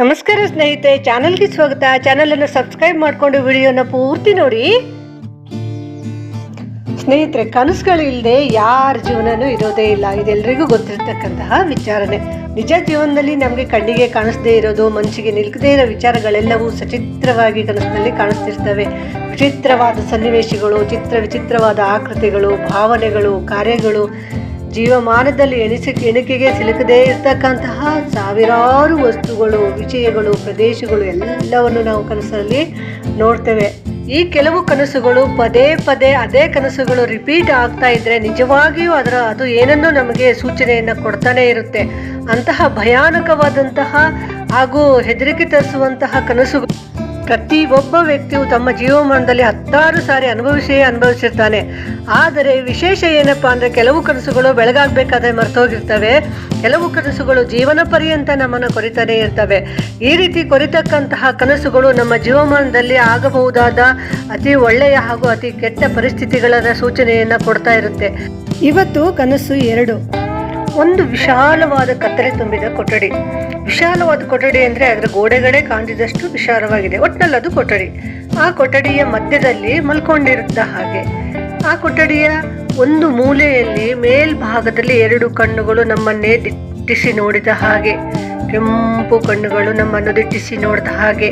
ನಮಸ್ಕಾರ ಸ್ನೇಹಿತೆ ಚಾನಲ್ಗೆ ಸ್ವಾಗತ. ಚಾನಲ್ ಅನ್ನು ಸಬ್ಸ್ಕ್ರೈಬ್ ಮಾಡಿಕೊಂಡು ವಿಡಿಯೋನ ಪೂರ್ತಿ ನೋಡಿ. ಸ್ನೇಹಿತರೆ, ಕನಸುಗಳು ಇಲ್ಲದೆ ಯಾರ ಜೀವನನೂ ಇರೋದೇ ಇಲ್ಲ. ಇದೆಲ್ಲರಿಗೂ ಗೊತ್ತಿರತಕ್ಕಂತಹ ವಿಚಾರನೆ ನಿಜ ಜೀವನದಲ್ಲಿ ನಮಗೆ ಕಣ್ಣಿಗೆ ಕಾಣಿಸದೇ ಇರೋದು, ಮನಸ್ಸಿಗೆ ನಿಲ್ಕದೇ ಇರೋ ವಿಚಾರಗಳೆಲ್ಲವೂ ಸಚಿತ್ರವಾಗಿ ಕನಸಿನಲ್ಲಿ ಕಾಣಿಸ್ತಿರ್ತವೆ. ವಿಚಿತ್ರವಾದ ಸನ್ನಿವೇಶಗಳು, ಚಿತ್ರ ವಿಚಿತ್ರವಾದ ಆಕೃತಿಗಳು, ಭಾವನೆಗಳು, ಕಾರ್ಯಗಳು ಜೀವಮಾನದಲ್ಲಿ ಎಣಿಸಿ ಎಣಿಕೆಗೆ ಸಿಲುಕದೇ ಇರತಕ್ಕಂತಹ ಸಾವಿರಾರು ವಸ್ತುಗಳು, ವಿಷಯಗಳು, ಪ್ರದೇಶಗಳು ಎಲ್ಲವನ್ನು ನಾವು ಕನಸಲ್ಲಿ ನೋಡ್ತೇವೆ. ಈ ಕೆಲವು ಕನಸುಗಳು ಪದೇ ಪದೇ ಅದೇ ಕನಸುಗಳು ರಿಪೀಟ್ ಆಗ್ತಾ ಇದ್ರೆ ನಿಜವಾಗಿಯೂ ಅದರ ಅದು ಏನನ್ನೋ ನಮಗೆ ಸೂಚನೆಯನ್ನು ಕೊಡ್ತಾನೆ ಇರುತ್ತೆ. ಅಂತಹ ಭಯಾನಕವಾದಂತಹ ಹಾಗೂ ಹೆದರಿಕೆ ತರಿಸುವಂತಹ ಕನಸುಗಳು ಪ್ರತಿ ಒಬ್ಬ ವ್ಯಕ್ತಿಯು ತಮ್ಮ ಜೀವಮಾನದಲ್ಲಿ ಹತ್ತಾರು ಸಾರಿ ಅನುಭವಿಸಿಯೇ ಅನುಭವಿಸಿರ್ತಾನೆ. ಆದರೆ ವಿಶೇಷ ಏನಪ್ಪಾ ಅಂದರೆ ಕೆಲವು ಕನಸುಗಳು ಬೆಳಗಾಗಬೇಕಾದ್ರೆ ಮರ್ತೋಗಿರ್ತವೆ. ಕೆಲವು ಕನಸುಗಳು ಜೀವನ ಪರ್ಯಂತ ನಮ್ಮನ್ನು ಕೊರಿತಾನೇ ಇರ್ತವೆ. ಈ ರೀತಿ ಕೊರಿತಕ್ಕಂತಹ ಕನಸುಗಳು ನಮ್ಮ ಜೀವಮಾನದಲ್ಲಿ ಆಗಬಹುದಾದ ಅತಿ ಒಳ್ಳೆಯ ಹಾಗೂ ಅತಿ ಕೆಟ್ಟ ಪರಿಸ್ಥಿತಿಗಳ ಸೂಚನೆಯನ್ನು ಕೊಡ್ತಾ ಇರುತ್ತೆ. ಇವತ್ತು ಕನಸು ಎರಡು. ಒಂದು ವಿಶಾಲವಾದ ಕತ್ತಲೆ ತುಂಬಿದ ಕೊಠಡಿ. ವಿಶಾಲವಾದ ಕೊಠಡಿ ಅಂದ್ರೆ ಅದರ ಗೋಡೆಗಳೇ ಕಾಣಿದಷ್ಟು ವಿಶಾಲವಾಗಿದೆ. ಒಟ್ಟಿನಲ್ಲಿ ಅದು ಕೊಠಡಿ. ಆ ಕೊಠಡಿಯ ಮಧ್ಯದಲ್ಲಿ ಮಲ್ಕೊಂಡಿರುತ್ತ ಹಾಗೆ. ಆ ಕೊಠಡಿಯ ಒಂದು ಮೂಲೆಯಲ್ಲಿ ಮೇಲ್ಭಾಗದಲ್ಲಿ ಎರಡು ಕಣ್ಣುಗಳು ನಮ್ಮನ್ನೇ ದಿಟ್ಟಿಸಿ ನೋಡಿದ ಹಾಗೆ. ಕೆಂಪು ಕಣ್ಣುಗಳು ನಮ್ಮನ್ನು ದಿಟ್ಟಿಸಿ ನೋಡಿದ ಹಾಗೆ.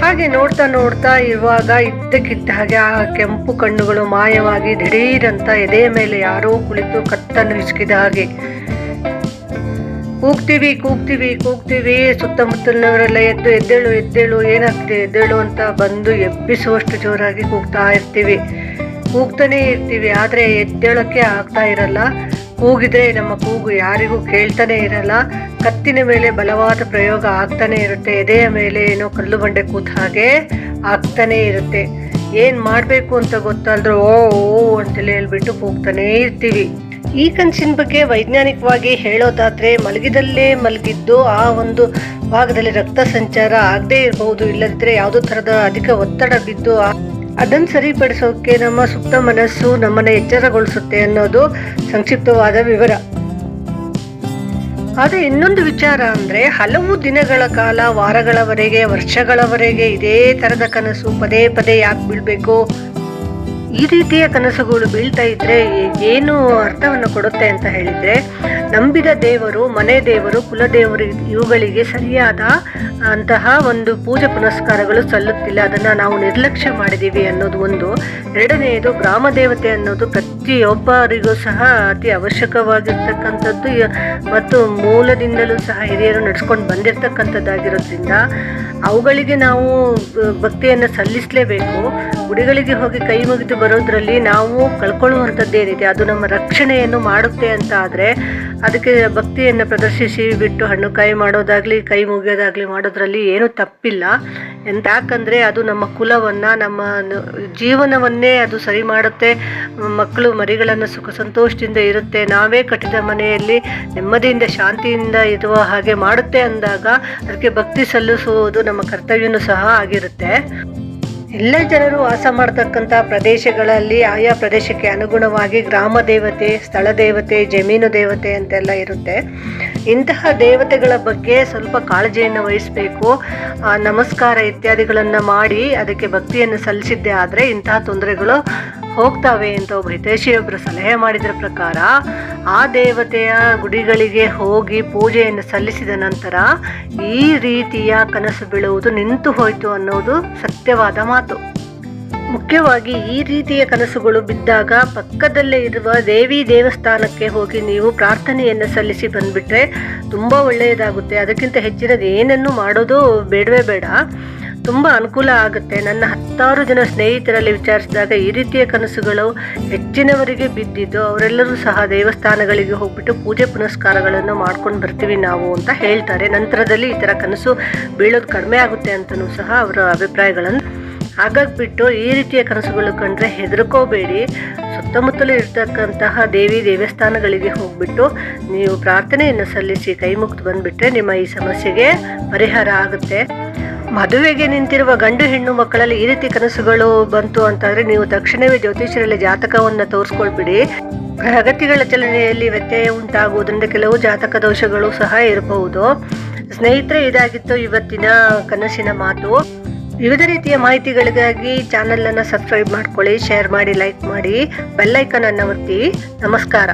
ಹಾಗೆ ನೋಡ್ತಾ ನೋಡ್ತಾ ಇರುವಾಗ ಇದ್ದಕ್ಕಿದ್ದ ಹಾಗೆ ಆ ಕೆಂಪು ಕಣ್ಣುಗಳು ಮಾಯವಾಗಿ ದಿಢೀರಂತ ಎದೆಯ ಮೇಲೆ ಯಾರೋ ಕುಳಿತು ಕತ್ತನ್ನು ಹಿಸುಕಿದ ಹಾಗೆ. ಕೂಗ್ತೀವಿ ಕೂಗ್ತೀವಿ ಕೂಗ್ತೀವಿ. ಸುತ್ತಮುತ್ತಲಿನವರೆಲ್ಲ ಎದ್ದು, ಎದ್ದೇಳು ಎದ್ದೇಳು, ಏನಾಗ್ತಿದೆ, ಎದ್ದೇಳು ಅಂತ ಬಂದು ಎಬ್ಬಿಸುವಷ್ಟು ಜೋರಾಗಿ ಕೂಗ್ತಾ ಇರ್ತೀವಿ. ಕೂಗ್ತಾನೇ ಇರ್ತೀವಿ, ಆದರೆ ಎದ್ದೇಳೋಕ್ಕೆ ಆಗ್ತಾ ಇರಲ್ಲ. ಕೂಗಿದ್ರೆ ನಮ್ಮ ಕೂಗು ಯಾರಿಗೂ ಕೇಳ್ತಾನೆ ಇರಲ್ಲ. ಕತ್ತಿನ ಮೇಲೆ ಬಲವಾದ ಪ್ರಯೋಗ ಆಗ್ತಾನೆ ಇರುತ್ತೆ. ಎದೆಯ ಮೇಲೆ ಏನೋ ಕಲ್ಲು ಬಂಡೆ ಕೂತ ಹಾಗೆ ಆಗ್ತಾನೆ ಇರುತ್ತೆ. ಏನು ಮಾಡಬೇಕು ಅಂತ ಗೊತ್ತಲ್ದ್ರೂ ಓ ಓ ಅಂತೇಳಿ ಹೇಳ್ಬಿಟ್ಟು ಕೂಗ್ತಾನೇ ಇರ್ತೀವಿ. ಈ ಕನಸಿನ ಬಗ್ಗೆ ವೈಜ್ಞಾನಿಕವಾಗಿ ಹೇಳೋದಾದ್ರೆ ಮಲಗಿದಲ್ಲೇ ಮಲಗಿದ್ದು ಆ ಒಂದು ಭಾಗದಲ್ಲಿ ರಕ್ತ ಸಂಚಾರ ಆಗದೇ ಇರಬಹುದು, ಇಲ್ಲದಿದ್ರೆ ಯಾವುದೋ ಥರದ ಅಧಿಕ ಒತ್ತಡ ಬಿದ್ದು ಅದನ್ನು ಸರಿಪಡಿಸೋಕೆ ನಮ್ಮ ಸುಪ್ತ ಮನಸ್ಸು ನಮ್ಮನ್ನ ಎಚ್ಚರಗೊಳಿಸುತ್ತೆ ಅನ್ನೋದು ಸಂಕ್ಷಿಪ್ತವಾದ ವಿವರ. ಆದರೆ ಇನ್ನೊಂದು ವಿಚಾರ ಅಂದ್ರೆ ಹಲವು ದಿನಗಳ ಕಾಲ, ವಾರಗಳವರೆಗೆ, ವರ್ಷಗಳವರೆಗೆ ಇದೇ ತರದ ಕನಸು ಪದೇ ಪದೇ ಯಾಕೆ ಬೀಳ್ಬೇಕು? ಈ ರೀತಿಯ ಕನಸುಗಳು ಬೀಳ್ತಾ ಇದ್ರೆ ಏನು ಅರ್ಥವನ್ನು ಕೊಡುತ್ತೆ ಅಂತ ಹೇಳಿದ್ರೆ, ನಂಬಿದ ದೇವರು, ಮನೆ ದೇವರು, ಕುಲದೇವರು ಇವುಗಳಿಗೆ ಸರಿಯಾದ ಅಂತಹ ಒಂದು ಪೂಜೆ ಪುನಸ್ಕಾರಗಳು ಸಲ್ಲುತ್ತಿಲ್ಲ. ಅದನ್ನ ನಾವು ನಿರ್ಲಕ್ಷ್ಯ ಮಾಡಿದೀವಿ ಅನ್ನೋದು ಒಂದು. ಎರಡನೆಯದು ಗ್ರಾಮ ದೇವತೆ ಅನ್ನೋದು ಪ್ರತಿಯೊಬ್ಬರಿಗೂ ಸಹ ಅತಿ ಅವಶ್ಯಕವಾಗಿರ್ತಕ್ಕಂಥದ್ದು. ಮತ್ತು ಮೂಲದಿಂದಲೂ ಸಹ ಹಿರಿಯರು ನಡೆಸ್ಕೊಂಡು ಬಂದಿರತಕ್ಕಂಥದ್ದಾಗಿರೋದ್ರಿಂದ ಅವುಗಳಿಗೆ ನಾವು ಭಕ್ತಿಯನ್ನು ಸಲ್ಲಿಸಲೇಬೇಕು. ಗುಡಿಗಳಿಗೆ ಹೋಗಿ ಕೈ ಮುಗಿದು ಬರೋದ್ರಲ್ಲಿ ನಾವು ಕಳ್ಕೊಳ್ಳುವಂಥದ್ದೇನಿದೆ ಅದು ನಮ್ಮ ರಕ್ಷಣೆಯನ್ನು ಮಾಡುತ್ತೆ ಅಂತ ಆದರೆ ಅದಕ್ಕೆ ಭಕ್ತಿಯನ್ನು ಪ್ರದರ್ಶಿಸಿ ಬಿಟ್ಟು ಹಣ್ಣು ಕಾಯಿ ಮಾಡೋದಾಗಲಿ, ಕೈ ಮುಗಿಯೋದಾಗಲಿ ಮಾಡೋದ್ರಲ್ಲಿ ಏನೂ ತಪ್ಪಿಲ್ಲ. ಎಂತ ಯಾಕಂದರೆ ಅದು ನಮ್ಮ ಕುಲವನ್ನು, ನಮ್ಮ ಜೀವನವನ್ನೇ ಅದು ಸರಿ ಮಾಡುತ್ತೆ. ಮಕ್ಕಳು ಮರಿಗಳನ್ನು ಸುಖ ಸಂತೋಷದಿಂದ ಇರುತ್ತೆ. ನಾವೇ ಕಟ್ಟಿದ ಮನೆಯಲ್ಲಿ ನೆಮ್ಮದಿಯಿಂದ, ಶಾಂತಿಯಿಂದ ಇರುವ ಹಾಗೆ ಮಾಡುತ್ತೆ ಅಂದಾಗ ಅದಕ್ಕೆ ಭಕ್ತಿ ಸಲ್ಲಿಸುವುದು ನಮ್ಮ ಕರ್ತವ್ಯನೂ ಸಹ ಆಗಿರುತ್ತೆ. ಎಲ್ಲ ಜನರು ವಾಸ ಮಾಡತಕ್ಕಂಥ ಪ್ರದೇಶಗಳಲ್ಲಿ ಆಯಾ ಪ್ರದೇಶಕ್ಕೆ ಅನುಗುಣವಾಗಿ ಗ್ರಾಮ ದೇವತೆ, ಸ್ಥಳ ದೇವತೆ, ಜಮೀನು ದೇವತೆ ಅಂತೆಲ್ಲ ಇರುತ್ತೆ. ಇಂತಹ ದೇವತೆಗಳ ಬಗ್ಗೆ ಸ್ವಲ್ಪ ಕಾಳಜಿಯನ್ನು ವಹಿಸಬೇಕು. ನಮಸ್ಕಾರ ಇತ್ಯಾದಿಗಳನ್ನು ಮಾಡಿ ಅದಕ್ಕೆ ಭಕ್ತಿಯನ್ನು ಸಲ್ಲಿಸಿದ್ದೇ ಆದರೆ ಇಂತಹ ತೊಂದರೆಗಳು ಹೋಗ್ತಾವೆ ಅಂತ ಒಬ್ಬ ಹಿತೈಷಿಯೊಬ್ಬರು ಸಲಹೆ ಮಾಡಿದ್ರ ಪ್ರಕಾರ ಆ ದೇವತೆಯ ಗುಡಿಗಳಿಗೆ ಹೋಗಿ ಪೂಜೆಯನ್ನು ಸಲ್ಲಿಸಿದ ನಂತರ ಈ ರೀತಿಯ ಕನಸು ಬೀಳುವುದು ನಿಂತು ಹೋಯಿತು ಅನ್ನೋದು ಸತ್ಯವಾದ ಮಾತು. ಮುಖ್ಯವಾಗಿ ಈ ರೀತಿಯ ಕನಸುಗಳು ಬಿದ್ದಾಗ ಪಕ್ಕದಲ್ಲೇ ಇರುವ ದೇವಿ ದೇವಸ್ಥಾನಕ್ಕೆ ಹೋಗಿ ನೀವು ಪ್ರಾರ್ಥನೆಯನ್ನು ಸಲ್ಲಿಸಿ ಬಂದ್ಬಿಟ್ರೆ ತುಂಬ ಒಳ್ಳೆಯದಾಗುತ್ತೆ. ಅದಕ್ಕಿಂತ ಹೆಚ್ಚಿನದು ಏನನ್ನು ಮಾಡೋದು ಬೇಡವೇ ಬೇಡ. ತುಂಬ ಅನುಕೂಲ ಆಗುತ್ತೆ. ನನ್ನ ಹತ್ತಾರು ಜನ ಸ್ನೇಹಿತರಲ್ಲಿ ವಿಚಾರಿಸಿದಾಗ ಈ ರೀತಿಯ ಕನಸುಗಳು ಹೆಚ್ಚಿನವರಿಗೆ ಬಿದ್ದಿದ್ದು, ಅವರೆಲ್ಲರೂ ಸಹ ದೇವಸ್ಥಾನಗಳಿಗೆ ಹೋಗ್ಬಿಟ್ಟು ಪೂಜೆ ಪುನಸ್ಕಾರಗಳನ್ನು ಮಾಡ್ಕೊಂಡು ಬರ್ತೀವಿ ನಾವು ಅಂತ ಹೇಳ್ತಾರೆ. ನಂತರದಲ್ಲಿ ಈ ಥರ ಕನಸು ಬೀಳೋದು ಕಡಿಮೆ ಆಗುತ್ತೆ ಅಂತಲೂ ಸಹ ಅವರ ಅಭಿಪ್ರಾಯಗಳನ್ನು ಹಾಗಾಗ್ಬಿಟ್ಟು ಈ ರೀತಿಯ ಕನಸುಗಳು ಕಂಡ್ರೆ ಹೆದರ್ಕೋಬೇಡಿ. ಸುತ್ತಮುತ್ತಲು ಇರ್ತಕ್ಕಂತಹ ದೇವಿ ದೇವಸ್ಥಾನಗಳಿಗೆ ಹೋಗ್ಬಿಟ್ಟು ನೀವು ಪ್ರಾರ್ಥನೆಯನ್ನು ಸಲ್ಲಿಸಿ ಕೈ ಮುಗ್ದು ಬಂದ್ಬಿಟ್ರೆ ನಿಮ್ಮ ಈ ಸಮಸ್ಯೆಗೆ ಪರಿಹಾರ ಆಗುತ್ತೆ. ಮದುವೆಗೆ ನಿಂತಿರುವ ಗಂಡು ಹೆಣ್ಣು ಮಕ್ಕಳಲ್ಲಿ ಈ ರೀತಿ ಕನಸುಗಳು ಬಂತು ಅಂತಂದ್ರೆ ನೀವು ತಕ್ಷಣವೇ ಜ್ಯೋತಿಷರಲ್ಲಿ ಜಾತಕವನ್ನು ತೋರಿಸ್ಕೊಳ್ಬಿಡಿ. ಪ್ರಗತಿಗಳ ಚಲನೆಯಲ್ಲಿ ವ್ಯತ್ಯಯ ಉಂಟಾಗುವುದರಿಂದ ಕೆಲವು ಜಾತಕ ದೋಷಗಳು ಸಹ ಇರಬಹುದು. ಸ್ನೇಹಿತರೆ, ಇದಾಗಿತ್ತು ಇವತ್ತಿನ ಕನಸಿನ ಮಾತು. ವಿವಿಧ ರೀತಿಯ ಮಾಹಿತಿಗಳಿಗಾಗಿ ಚಾನೆಲ್ ಅನ್ನು ಸಬ್ಸ್ಕ್ರೈಬ್ ಮಾಡ್ಕೊಳ್ಳಿ, ಶೇರ್ ಮಾಡಿ, ಲೈಕ್ ಮಾಡಿ ಬೆಲ್ಲೈಕನ್ ಅನ್ನು ಒತ್ತಿ. ನಮಸ್ಕಾರ.